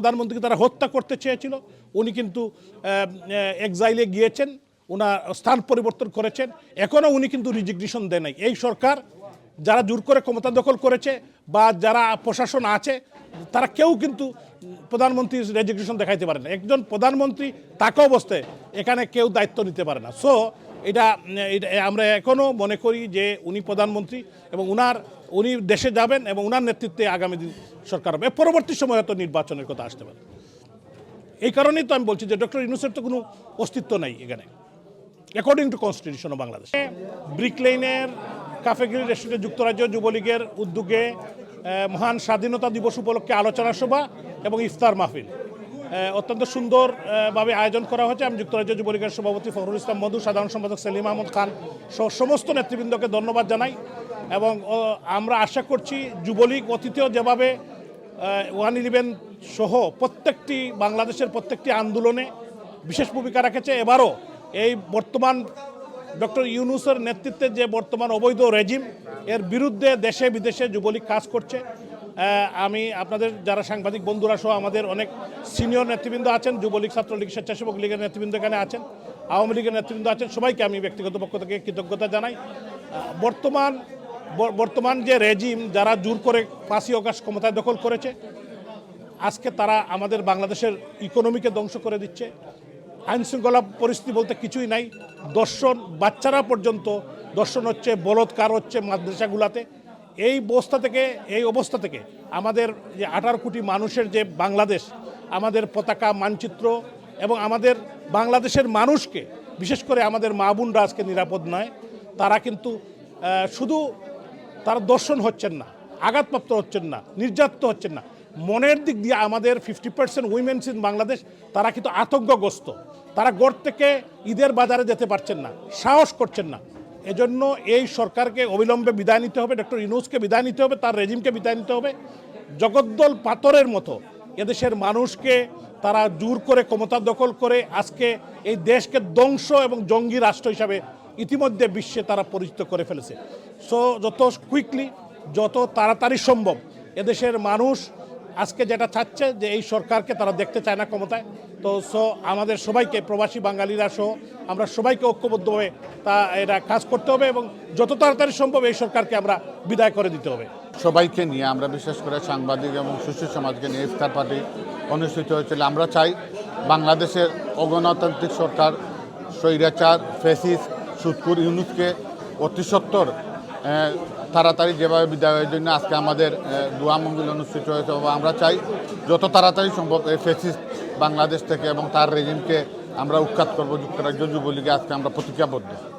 প্রধানমন্ত্রীকে তারা হত্যা করতে চেয়েছিল, উনি কিন্তু এক্সাইলে গিয়েছেন ওনার স্থান পরিবর্তন করেছেন, এখনও উনি কিন্তু রিজিগনেশন দেয় নাই। এই সরকার যারা জোর করে ক্ষমতা দখল করেছে বা যারা প্রশাসন আছে, তারা কেউ কিন্তু প্রধানমন্ত্রীর রেজিগনেশন দেখাইতে পারে না। একজন প্রধানমন্ত্রী তাকে অবস্থায় এখানে কেউ দায়িত্ব নিতে পারে না। সো এটা আমরা এখনও মনে করি যে উনি প্রধানমন্ত্রী এবং উনার, উনি দেশে যাবেন এবং উনার নেতৃত্বে আগামী দিন সরকার হবে। পরবর্তী সময় হয়তো নির্বাচনের কথা আসতে পারে। এই কারণেই তো আমি বলছি যে ডক্টর ইউনুসের তো কোনো অস্তিত্ব নাই এখানে। According to constitution of Bangladesh brick লেনের কাফেগিরি রেস্টুরেন্টে যুক্তরাজ্য যুবলীগের উদ্যোগে মহান স্বাধীনতা দিবস উপলক্ষে আলোচনা সভা এবং ইফতার মাহফিল। অত্যন্ত সুন্দরভাবে আয়োজন করা হয়েছে। আমি যুক্তরাজ্য যুবলীগের সভাপতি ফখরুল ইসলাম মধু, সাধারণ সম্পাদক সেলিম আহমদ খান সমস্ত নেতৃবৃন্দকে ধন্যবাদ জানাই এবং আমরা আশা করছি যুবলীগ অতীতেও যেভাবে ওয়ান ইলেভেন সহ প্রত্যেকটি বাংলাদেশের প্রত্যেকটি আন্দোলনে বিশেষ ভূমিকা রেখেছে। এবারও এই বর্তমান ডক্টর ইউনুসের নেতৃত্বে যে বর্তমান অবৈধ রেজিম, এর বিরুদ্ধে দেশে বিদেশে যুবলীগ কাজ করছে। আমি আপনাদের যারা সাংবাদিক বন্ধুরা সহ আমাদের অনেক সিনিয়র নেতৃবৃন্দ আছেন, যুবলীগ, ছাত্রলীগ, স্বেচ্ছাসেবক লীগের নেতৃবৃন্দ এখানে আছেন, আওয়ামী লীগের নেতৃবৃন্দ আছেন, সবাইকে আমি ব্যক্তিগত পক্ষ থেকে কৃতজ্ঞতা জানাই। বর্তমান বর্তমান যে রেজিম যারা জোর করে ফাঁসি অকাশ ক্ষমতায় দখল করেছে, আজকে তারা আমাদের বাংলাদেশের ইকোনমিকে ধ্বংস করে দিচ্ছে। আইন শৃঙ্খলা পরিস্থিতি বলতে কিছুই নাই। দর্শন, বাচ্চারা পর্যন্ত, দর্শন হচ্ছে, বলৎকার হচ্ছে মাদ্রাসাগুলাতে। এই অবস্থা থেকে, এই অবস্থা থেকে আমাদের যে আঠারো কোটি মানুষের যে বাংলাদেশ, আমাদের পতাকা, মানচিত্র এবং আমাদের বাংলাদেশের মানুষকে, বিশেষ করে আমাদের মা বোনরা আজকে নিরাপদ নয়, তারা কিন্তু শুধু তারা দর্শন হচ্ছেন না, আঘাতপ্রাপ্ত হচ্ছেন না, নির্যাতিত হচ্ছেন না। মনের দিক দিয়ে আমাদের fifty percent womens in Bangladesh, তারা কিন্তু আতঙ্কগ্রস্ত। তারা গড় থেকে ঈদের বাজারে যেতে পারছেন না, সাহস করছেন না। এজন্য এই সরকারকে অবিলম্বে বিদায় নিতে হবে, ডক্টর ইউনুসকে বিদায় নিতে হবে, তার রেজিমকে বিদায় নিতে হবে। জগদ্দল পাথরের মতো এদেশের মানুষকে তারা জোর করে ক্ষমতা দখল করে আজকে এই দেশকে ধ্বংস এবং জঙ্গি রাষ্ট্র হিসাবে ইতিমধ্যে বিশ্বে তারা পরিচিত করে ফেলেছে। সো যত কুইকলি যত তাড়াতাড়ি সম্ভব এদেশের মানুষ আজকে যেটা চাচ্ছে যে এই সরকারকে তারা দেখতে চায় না ক্ষমতায়। তো সো আমাদের সবাইকে, প্রবাসী বাঙালিরা সহ আমরা সবাইকে ঐক্যবদ্ধভাবে তা, এটা কাজ করতে হবে এবং যত তাড়াতাড়ি সম্ভব এই সরকারকে আমরা বিদায় করে দিতে হবে। সবাইকে নিয়ে আমরা বিশেষ করে সাংবাদিক এবং সুশীল সমাজকে নিয়ে ইফতার পার্টি অনুষ্ঠিত হয়েছিল। আমরা চাই বাংলাদেশের অগণতান্ত্রিক সরকার, স্বৈরাচার ফেসিস সুৎকুর ইউনুসকে অতি সত্তর তাড়াতাড়ি যেভাবে বিদ্যালয়ের জন্য আজকে আমাদের দোয়া মঙ্গল অনুষ্ঠিত হয়েছে বা আমরা চাই যত তাড়াতাড়ি সম্ভব এই ফেসিস বাংলাদেশ থেকে এবং তার রেজিমকে আমরা উৎখাত করব, যুক্তরাজ্য যুবলীগে আজকে আমরা প্রতিজ্ঞাবদ্ধ।